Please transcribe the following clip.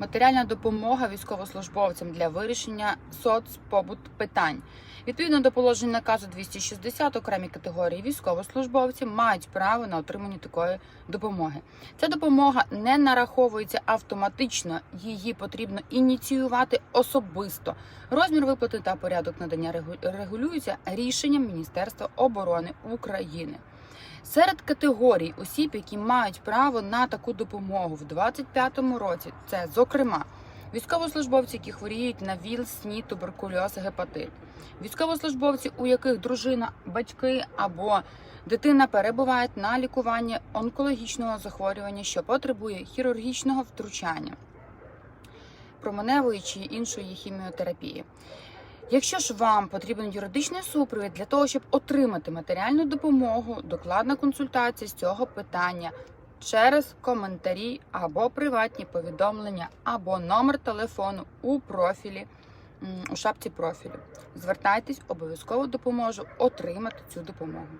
матеріальна допомога військовослужбовцям для вирішення соцпобут питань. Відповідно до положень наказу 260 окремі категорії військовослужбовців мають право на отримання такої допомоги. Ця допомога не нараховується автоматично, її потрібно ініціювати особисто. Розмір виплати та порядок надання регу- регулюються рішенням Міністерства оборони України. Серед категорій осіб, які мають право на таку допомогу в 2025 році, це зокрема військовослужбовці, які хворіють на ВІЛ, СНІД, туберкульоз, гепатит, військовослужбовці, у яких дружина, батьки або дитина перебувають на лікуванні онкологічного захворювання, що потребує хірургічного втручання, променевої чи іншої хіміотерапії. Якщо ж вам потрібен юридичний супровід для того, щоб отримати матеріальну допомогу, докладна консультація з цього питання через коментарі або приватні повідомлення, або номер телефону у профілі у шапці профілю. Звертайтесь, обов'язково допоможу отримати цю допомогу.